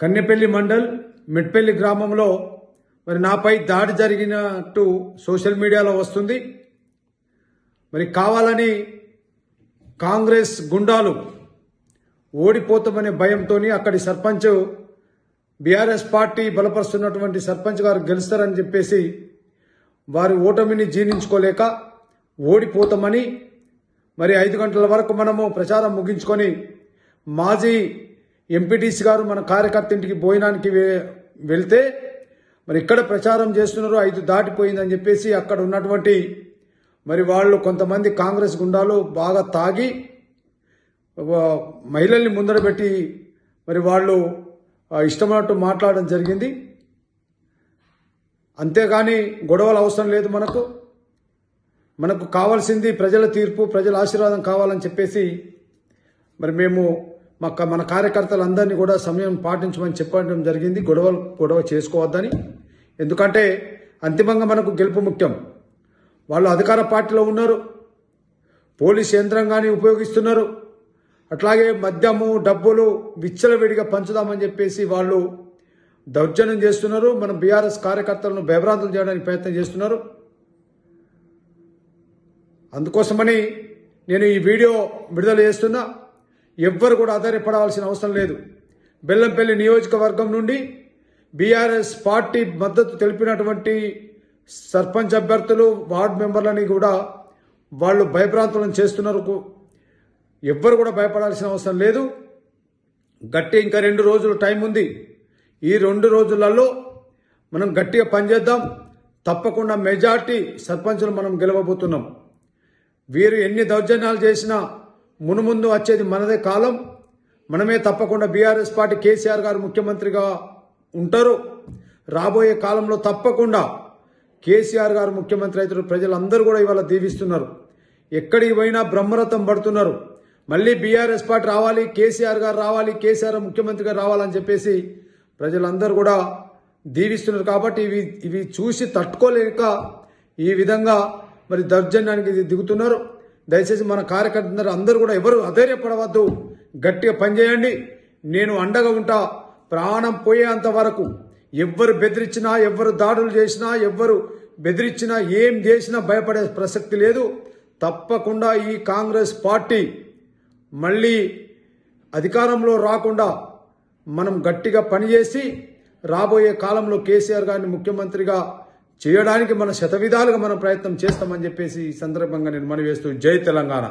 కన్నెపల్లి మండల్ మెట్పల్లి గ్రామంలో మరి నాపై దాడి జరిగినట్టు సోషల్ మీడియాలో వస్తుంది. మరి కావాలని కాంగ్రెస్ గుండాలు ఓడిపోతామనే భయంతో అక్కడి సర్పంచ్ బీఆర్ఎస్ పార్టీ బలపరుస్తున్నటువంటి సర్పంచ్ గారు గెలుస్తారని చెప్పేసి వారి ఓటమిని జీర్ణించుకోలేక ఓడిపోతామని మరి ఐదు గంటల వరకు మనము ప్రచారం ముగించుకొని మాజీ ఎంపీటీసీ గారు మన కార్యకర్త ఇంటికి భోజనానికి వెళ్తే మరి ఇక్కడ ప్రచారం చేస్తున్నారు ఐదు దాటిపోయిందని చెప్పేసి అక్కడ ఉన్నటువంటి మరి వాళ్ళు కొంతమంది కాంగ్రెస్ గుండాలు బాగా తాగి మహిళల్ని ముందర పెట్టి మరి వాళ్ళు ఇష్టమైనట్టు మాట్లాడడం జరిగింది. అంతేగాని గొడవలు అవసరం లేదు మనకు. మనకు కావాల్సింది ప్రజల తీర్పు ప్రజల ఆశీర్వాదం కావాలని చెప్పేసి మరి మేము మా మన మన కార్యకర్తలందరినీ కూడా సమయం పాటించమని చెప్పడం జరిగింది. గొడవలు గొడవ చేసుకోవద్దని. ఎందుకంటే అంతిమంగా మనకు గెలుపు ముఖ్యం. వాళ్ళు అధికార పార్టీలో ఉన్నారు. పోలీస్ యంత్రాంగాన్ని ఉపయోగిస్తున్నారు. అట్లాగే మద్యము డబ్బులు విచ్చలవిడిగా పంచుదామని చెప్పేసి వాళ్ళు దౌర్జన్యం చేస్తున్నారు. మన బీఆర్ఎస్ కార్యకర్తలను భయభ్రాంతులు చేయడానికి ప్రయత్నం చేస్తున్నారు. అందుకోసమని నేను ఈ వీడియో విడుదల చేస్తున్నా. ఎవ్వరు కూడా ఆధారపడవలసిన అవసరం లేదు. బెల్లంపల్లి నియోజకవర్గం నుండి బీఆర్ఎస్ పార్టీ మద్దతు తెలిపినటువంటి సర్పంచ్ అభ్యర్థులు వార్డు మెంబర్లని కూడా వాళ్ళు భయభ్రాంతులను చేస్తున్నారు. ఎవ్వరు కూడా భయపడాల్సిన అవసరం లేదు. గట్టి ఇంకా రెండు రోజులు టైం ఉంది. ఈ రెండు రోజులలో మనం గట్టిగా పనిచేద్దాం. తప్పకుండా మెజార్టీ సర్పంచులు మనం గెలవబోతున్నాం. వీరు ఎన్ని దౌర్జన్యాలు చేసినా మునుముందు వచ్చేది మనదే కాలం. మనమే తప్పకుండా బీఆర్ఎస్ పార్టీ కేసీఆర్ గారు ముఖ్యమంత్రిగా ఉంటారు. రాబోయే కాలంలో తప్పకుండా కేసీఆర్ గారు ముఖ్యమంత్రి అవుతారు. ప్రజలందరూ కూడా ఇవాళ దీవిస్తున్నారు. ఎక్కడికి పోయినా బ్రహ్మరథం పడుతున్నారు. మళ్ళీ బీఆర్ఎస్ పార్టీ రావాలి కేసీఆర్ గారు రావాలి కేసీఆర్ ముఖ్యమంత్రిగా రావాలని చెప్పేసి ప్రజలందరూ కూడా దీవిస్తున్నారు. కాబట్టి ఇవి ఇవి చూసి తట్టుకోలేక ఈ విధంగా మరి దౌర్జన్యానికి ఇది దిగుతున్నారు. దయచేసి మన కార్యకర్తలు అందరూ కూడా ఎవరు అధైర్యపడవద్దు. గట్టిగా పనిచేయండి. నేను అండగా ఉంటా. ప్రాణం పోయేంత వరకు ఎవ్వరు బెదిరించినా ఎవ్వరు దాడులు చేసినా ఎవ్వరు బెదిరించినా ఏం చేసినా భయపడే ప్రసక్తి లేదు. తప్పకుండా ఈ కాంగ్రెస్ పార్టీ మళ్ళీ అధికారంలో రాకుండా మనం గట్టిగా పనిచేసి రాబోయే కాలంలో కేసీఆర్ గారిని ముఖ్యమంత్రిగా చేయడానికి మన శతవిధాలుగా మనం ప్రయత్నం చేస్తామని చెప్పేసి ఈ సందర్భంగా నేను మనవి వేస్తూ జై తెలంగాణ.